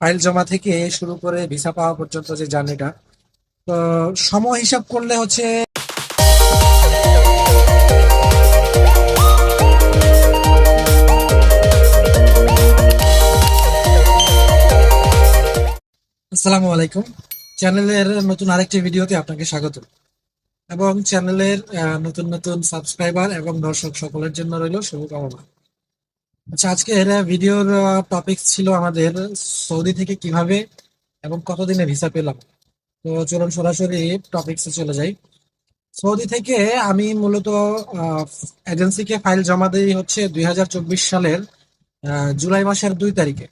File জমা থেকে শুরু করে ভিসা পাওয়া পর্যন্ত যে জার্নিটা, তো সময় হিসাব করলে হচ্ছে আসসালামু আলাইকুম। চ্যানেলের নতুন আরেকটি ভিডিওতে আপনাকে স্বাগত। এবং চ্যানেলের নতুন নতুন সাবস্ক্রাইবার এবং দর্শক সকলের জন্য রইল শুভকামনা। আচ্ছা আজকের ভিডিওর টপিক ছিল আমাদের সৌদি থেকে কীভাবে এবং কতদিনে ভিসা পেলাম। তো চলুন সরাসরি টপিকসে চলে যাই। সৌদি থেকে আমি মূলত এজেন্সিকে ফাইল জমা দিই হচ্ছে দুই হাজার চব্বিশ সালের জুলাই মাসের দুই তারিখে।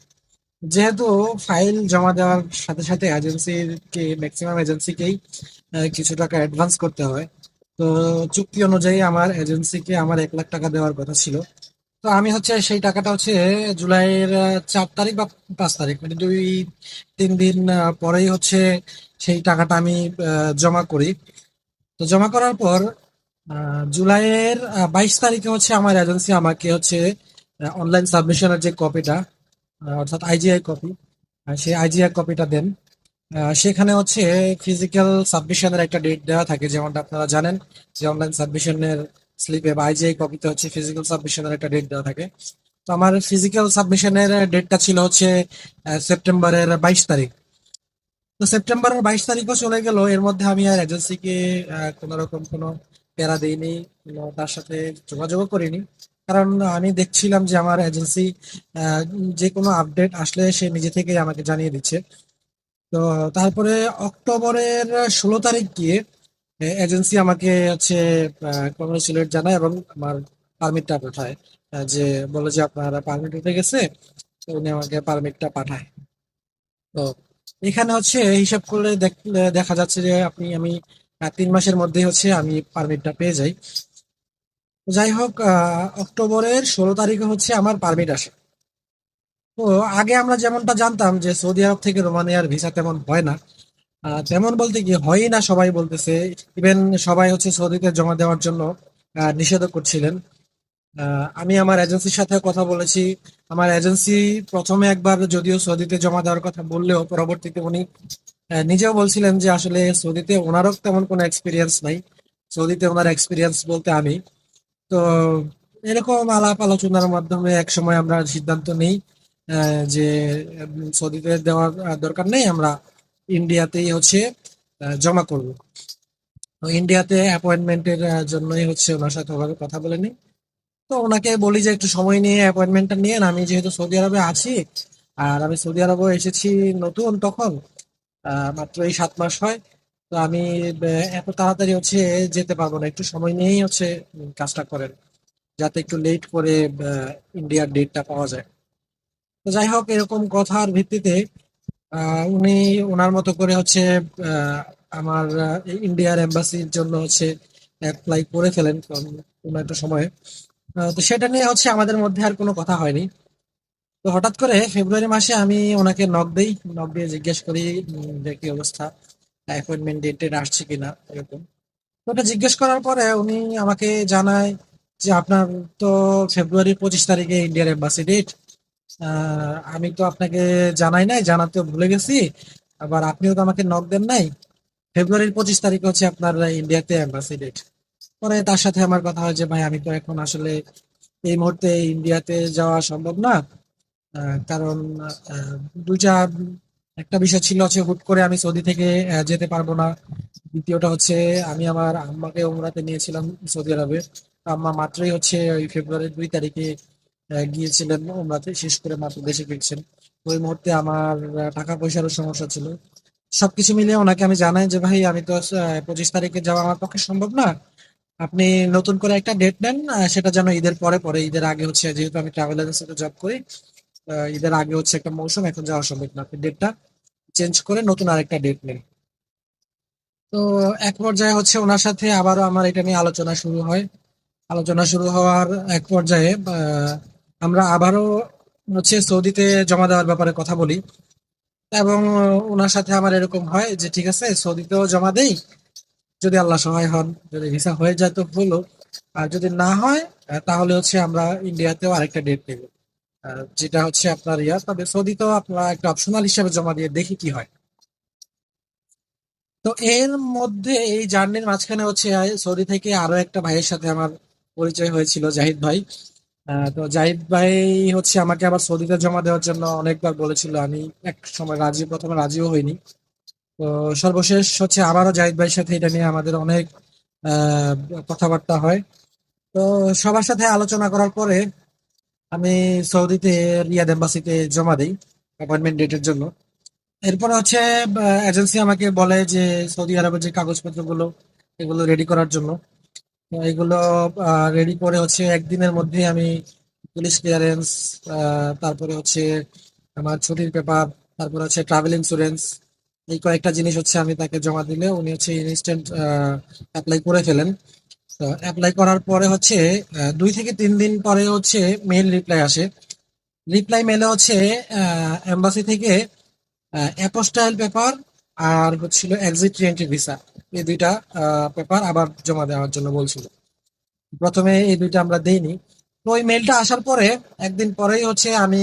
যেহেতু ফাইল জমা দেওয়ার সাথে সাথে এজেন্সিকে ম্যাক্সিমাম এজেন্সিকেই কিছু টাকা অ্যাডভান্স করতে হয়। তো চুক্তি অনুযায়ী আমার এজেন্সিকে আমার এক লাখ টাকা দেওয়ার কথা ছিল। তো আমি হচ্ছে সেই টাকাটা হচ্ছে জুলাইয়ের চার তারিখ বা পাঁচ তারিখ মানে দুই, তিন দিন পরেই হচ্ছে সেই টাকাটা আমি জমা করি। তো জমা করার পর জুলাইয়ের বাইশ তারিখে হচ্ছে আমার এজেন্সি আমাকে হচ্ছে অনলাইন সাবমিশনের যে কপিটা অর্থাৎ আইজিআই কপি সেই আইজিআই কপিটা দেন। সেখানে হচ্ছে ফিজিক্যাল সাবমিশনের একটা ডেট দেওয়া থাকে, যেমনটা আপনারা জানেন যে অনলাইন সাবমিশনের স্লিপে বা আইজিআই কপিতে হচ্ছে ফিজিক্যাল সাবমিশনের একটা ডেট দেওয়া থাকে। তো আমার ফিজিক্যাল সাবমিশনের ডেটটা ছিল হচ্ছে সেপ্টেম্বরের বাইশ তারিখ। তো সেপ্টেম্বরের বাইশ তারিখও চলে গেল। এর মধ্যে আমি আর এজেন্সিকে কোনো রকম কোনো প্যারা দিইনি তার সাথে যোগাযোগও করিনি। কারণ আমি দেখছিলাম যে আমার এজেন্সি যে কোনো আপডেট আসলে সে নিজে থেকেই আমাকে জানিয়ে দিচ্ছে। তো তারপরে অক্টোবরের ষোলো তারিখ গিয়ে এজেন্সি আমাকে হচ্ছে কংগ্রেচুলেট জানায় এবং আমার পারমিটটা পাঠায়। যে বলে যে আপনারা পারমিট উঠে গেছে উনি আমাকে পারমিটটা পাঠায়। তো এখানে হচ্ছে হিসাব করলে দেখা যাচ্ছে যে আপনি, আমি তিন মাসের মধ্যে হচ্ছে আমি পারমিটটা পেয়ে যাই। যাই হোক অক্টোবরের ষোলো তারিখে হচ্ছে আমার পারমিট আসে। তো আগে আমরা যেমনটা জানতাম যে সৌদি আরব থেকে রোমানিয়ার ভিসা তেমন হয় না তেমন বলতে কি হয়ই না সবাই বলতেছে ইভেন সবাই হচ্ছে সৌদিতে জমা দেওয়ার জন্য আহ, নিষেধও করছিলেন। আমি আমার এজেন্সির সাথে কথা বলেছি। আমার এজেন্সি প্রথমে একবার যদিও সৌদিতে জমা দেওয়ার কথা বললেও পরবর্তীতে উনি নিজেও বলছিলেন যে আসলে সৌদিতে ওনারও তেমন কোনো এক্সপিরিয়েন্স নাই। সৌদিতে ওনার এক্সপিরিয়েন্স বলতে আমি। তো এরকম আলাপ আলোচনার মাধ্যমে এক সময় আমরা সিদ্ধান্ত নিই যে সৌদিতে দেওয়ার দরকার নেই। আমরা ইন্ডিয়াতেই হচ্ছে জমা করব। তো ইন্ডিয়াতে অ্যাপয়েন্টমেন্টের জন্যই হচ্ছে ওনার সাথে ওভাবে কথা বলে নিই তো ওনাকে বলি যে একটু সময় নিয়ে অ্যাপয়েন্টমেন্টটা নিয়ে আমি যেহেতু সৌদি আরবে আছি, আর আমি সৌদি আরবে এসেছি নতুন তখন মাত্র এই সাত মাস হয়। তো আমি এত তাড়াতাড়ি হচ্ছে যেতে পারব না। একটু সময় নিয়েই হচ্ছে কাজটা করেন, যাতে একটু লেট করে ইন্ডিয়ার ডেটটা পাওয়া যায়। তো যাই হোক, এরকম কথার ভিত্তিতে উনি ওনার মতো করে হচ্ছে আমার ইন্ডিয়ার এম্বাসির জন্য হচ্ছে অ্যাপ্লাই করে ফেলেন কোন- একটা সময়ে। তো সেটা নিয়ে হচ্ছে আমাদের মধ্যে আর কোনো কথা হয়নি। তো হঠাৎ করে ফেব্রুয়ারি মাসে আমি ওনাকে নক দিই নক দিয়ে জিজ্ঞেস করি যে কি অবস্থা অ্যাপয়েন্টমেন্ট ডেট আসছে কিনা, এরকম। তো ওটা জিজ্ঞেস করার পরে উনি আমাকে জানায় যে আপনার তো ফেব্রুয়ারি পঁচিশ তারিখে ইন্ডিয়ার এম্বাসি ডেট আমি তো আপনাকে জানাই নাই জানাতে ভুলে গেছি। আবার আপনিও তো আমাকে নক দেন নাই। ফেব্রুয়ারির পঁচিশ তারিখ হচ্ছে আপনার ইন্ডিয়াতে এম্বাসি ডেট পরে তার সাথে আমার কথা হয় যে, ভাই, আমি তো এখন আসলে এই মুহূর্তে ইন্ডিয়াতে যাওয়া সম্ভব না। কারণ দুইটা, একটা বিষয় ছিল হচ্ছে হুট করে আমি সৌদি থেকে যেতে পারব না। দ্বিতীয়টা হচ্ছে, আমি আমার আম্মাকে ওমরাতে নিয়েছিলাম সৌদি আরবে। আম্মা মাত্রই হচ্ছে ওই ফেব্রুয়ারির দুই তারিখে গিয়েছিলেন ওমরাতে শেষ করে মাত্র দেশে ফিরছেন। ওই মুহূর্তে আমার টাকা পয়সারও সমস্যা ছিল। সবকিছু মিলিয়ে ওনাকে আমি জানাই যে, ভাই, আমি তো পঁচিশ তারিখে যাওয়া আমার পক্ষে সম্ভব না। আপনি নতুন করে একটা ডেট নেন সেটা যেন ঈদের পরে পরে, ঈদের আগে হচ্ছে, যেহেতু আমি ট্রাভেল এজেন্সিতে জব করি ঈদের আগে হচ্ছে একটা মৌসুম, এখন যাওয়া সম্ভব না। আপনি ডেটটা চেঞ্জ করে নতুন আরেকটা ডেট নেন। তো এক পর্যায়ে হচ্ছে ওনার সাথে আবারও আমার এটা নিয়ে আলোচনা শুরু হয়। আলোচনা শুরু হওয়ার এক পর্যায়ে আমরা আবারও হচ্ছে সৌদিতে জমা দেওয়ার ব্যাপারে কথা বলি। এবং ওনার সাথে আমার এরকম হয় যে, ঠিক আছে, সৌদিতেও জমা দেই। যদি আল্লাহ সহায় হন, যদি ভিসা হয়ে যায় তো হলো। আর যদি না হয় তাহলে হচ্ছে আমরা ইন্ডিয়াতেও আরেকটা ডেট নেব যেটা হচ্ছে আপনার ইয়া। তবে সৌদিতেও আপনারা একটা অপশনাল হিসেবে জমা দিয়ে দেখি কি হয়। তো এর মধ্যে এই জার্নির মাঝখানে হচ্ছে সৌদি থেকে আরও একটা ভাইয়ের সাথে আমার পরিচয় হয়েছিল, জাহিদ ভাই। তো জাহিদ ভাই হচ্ছে আমাকে আবার সৌদিতে জমা দেওয়ার জন্য অনেকবার বলেছিল। আমি এক সময় রাজি, প্রথমে রাজিও হইনি। তো সর্বশেষ হচ্ছে আবারও জাহিদ ভাইয়ের সাথে এটা নিয়ে আমাদের অনেক কথাবার্তা হয়। তো সবার সাথে আলোচনা করার পরে আমি সৌদিতে, রিয়াদ এম্বাসিতে জমা দিই অ্যাপয়েন্টমেন্ট ডেটের জন্য। এরপরে হচ্ছে এজেন্সি আমাকে বলে যে সৌদি আরবের যে কাগজপত্রগুলো, এগুলো রেডি করার জন্য। এগুলো রেডি করে হচ্ছে একদিনের মধ্যে আমি পুলিশ ক্লিয়ারেন্স তারপরে হচ্ছে আমার ছুটির পেপার তারপরে হচ্ছে ট্রাভেল ইন্স্যুরেন্স এই কয়েকটা জিনিস হচ্ছে আমি তাকে জমা দিলে উনি হচ্ছে ইনস্ট্যান্ট অ্যাপ্লাই করে ফেলেন। তো অ্যাপ্লাই করার পরে হচ্ছে দুই থেকে তিন দিন পরে হচ্ছে মেল রিপ্লাই আসে। রিপ্লাই মেলে হচ্ছে এম্বাসি থেকে অ্যাপোস্টাইল পেপার আর হচ্ছিল এক্সিট এন্ট্রি ভিসা এই দুইটা পেপার আবার জমা দেওয়ার জন্য বলছিল। প্রথমে এই দুইটা আমরা দেইনি। তো ওই মেলটা আসার পরে একদিন পরেই হচ্ছে আমি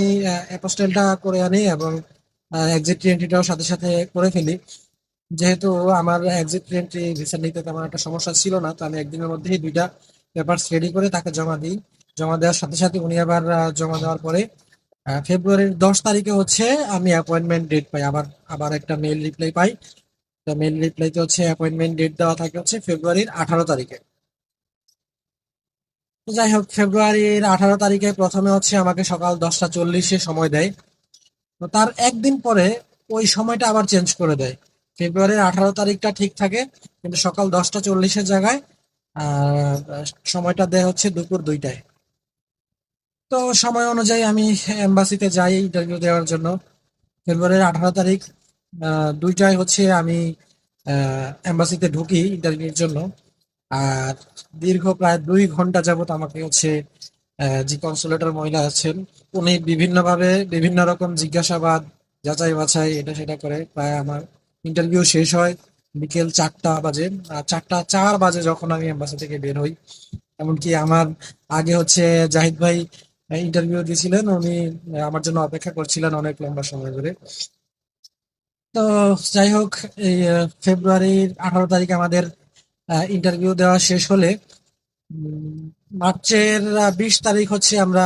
অ্যাপোস্টেলটা করে আনি এবং এক্সিট এন্ট্রিটাও সাথে সাথে করে ফেলি। যেহেতু আমার এক্সিট এন্ট্রি ভিসা নিতে তেমন একটা সমস্যা ছিল না, তো আমি একদিনের মধ্যেই দুইটা পেপার রেডি করে তাকে জমা দিই। জমা দেওয়ার সাথে সাথে উনি আবার জমা দেওয়ার পরে ফেব্রুয়ারির দশ তারিখে হচ্ছে আমি অ্যাপয়েন্টমেন্ট ডেট পাই, আবার আবার একটা মেল রিপ্লাই পাই। তো মেল রিপ্লাইতে হচ্ছে অ্যাপয়েন্টমেন্ট ডেট দেওয়া থাকে হচ্ছে ফেব্রুয়ারির আঠারো তারিখে। তো যাই হোক ফেব্রুয়ারির আঠারো তারিখে প্রথমে হচ্ছে আমাকে সকাল দশটা চল্লিশে সময় দেয়। তো তার একদিন পরে ওই সময়টা আবার চেঞ্জ করে দেয়। ফেব্রুয়ারির আঠারো তারিখটা ঠিক থাকে, কিন্তু সকাল দশটা চল্লিশের জায়গায় সময়টা দেয় হচ্ছে দুপুর দুইটায়। তো সময় অনুযায়ী আমি এম্বাসিতে যাই ইন্টারভিউ দেওয়ার জন্য। ফেব্রুয়ারির আঠারো তারিখ আহ, দুইটায় হচ্ছে আমি এম্বাসিতে ঢুকি ইন্টারভিউর জন্য। আর দীর্ঘ প্রায় দুই ঘণ্টা যাবত আমাকে হচ্ছে যে কনসুলেটর মহিলা আছেন উনি বিভিন্নভাবে বিভিন্ন রকম জিজ্ঞাসাবাদ যাচাই বাছাই এটা সেটা করে প্রায় আমার ইন্টারভিউ শেষ হয় বিকেল চারটা বাজে। আর চারটা চার বাজে যখন আমি এম্বাসি থেকে বের হই এমনকি আমার আগে হচ্ছে জাহিদ ভাই ইন্টারভিউ দিয়েছিলেন উনি আমার জন্য অপেক্ষা করছিলেন অনেক লম্বা সময় ধরে। তো যাই হোক, এই ফেব্রুয়ারির আঠারো তারিখ আমাদের ইন্টারভিউ দেওয়া শেষ হলে মার্চের বিশ তারিখ হচ্ছে আমরা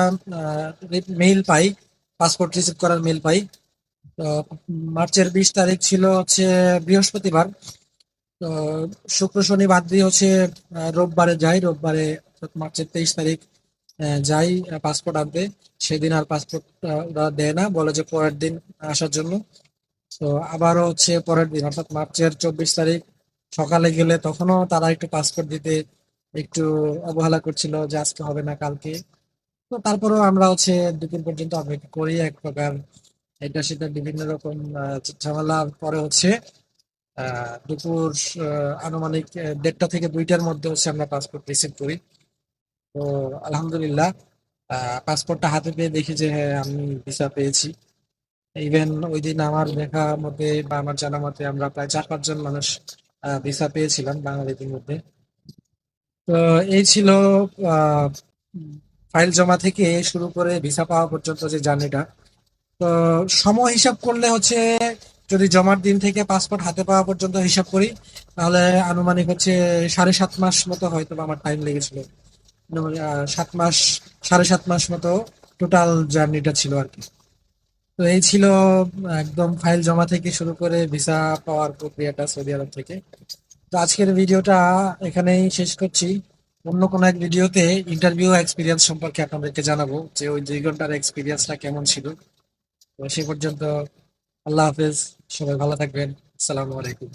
মেইল পাই পাসপোর্ট রিসিভ করার মেইল পাই। তো মার্চের বিশ তারিখ ছিল হচ্ছে বৃহস্পতিবার। তো শুক্র, শনি বাদ দিয়ে হচ্ছে রোববারে যাই, রোববারে মার্চের তেইশ তারিখ যাই পাসপোর্ট আনতে। সেদিন আর পাসপোর্ট ওরা দেয় না, বলে যে পরের দিন আসার জন্য। তো আবারও হচ্ছে পরের দিন অর্থাৎ মার্চের চব্বিশ তারিখ সকালে গেলে তখনও তারা একটু পাসপোর্ট দিতে একটু অবহেলা করছিল যে আজকে হবে না কালকে। তো তারপরেও আমরা হচ্ছে দুদিন পর্যন্ত অপেক্ষা করি এক প্রকার এটা সেটা বিভিন্ন রকম আহ, ঝামেলার পরে হচ্ছে দুপুর আনুমানিক দেড়টা থেকে দুইটার মধ্যে হচ্ছে আমরা পাসপোর্ট রিসিভ করি। তো আলহামদুলিল্লাহ পাসপোর্টটা হাতে পেয়ে দেখি যে হ্যাঁ আমি ভিসা পেয়েছি। ইভেন ওই দিন আমার দেখা মতে বা আমার জানা মতে আমরা প্রায় চার পাঁচজন মানুষ ভিসা পেয়েছিলাম বাঙালিদের মধ্যে। তো এই ছিল ফাইল জমা থেকে শুরু করে ভিসা পাওয়া পর্যন্ত যে জার্নিটা। তো সময় হিসাব করলে হচ্ছে যদি জমার দিন থেকে পাসপোর্ট হাতে পাওয়া পর্যন্ত হিসাব করি, তাহলে আনুমানিক হচ্ছে সাড়ে সাত মাস মতো হয়তো আমার টাইম লেগেছিল। সাত মাস, সাড়ে সাত মাস মতো টোটাল জার্নিটা ছিল আর কি। তো এই ছিল, একদম ফাইল জমা থেকে শুরু করে ভিসা পাওয়ার প্রক্রিয়াটা সৌদি আরব থেকে। তো আজকের ভিডিওটা এখানেই শেষ করছি। অন্য কোনো এক ভিডিওতে ইন্টারভিউ এক্সপিরিয়েন্স সম্পর্কে আপনাদেরকে জানাব যে ওই দুই ঘণ্টার এক্সপিরিয়েন্সটা কেমন ছিল। তো সে পর্যন্ত আল্লাহ হাফেজ, সবাই ভালো থাকবেন। আসসালামু আলাইকুম।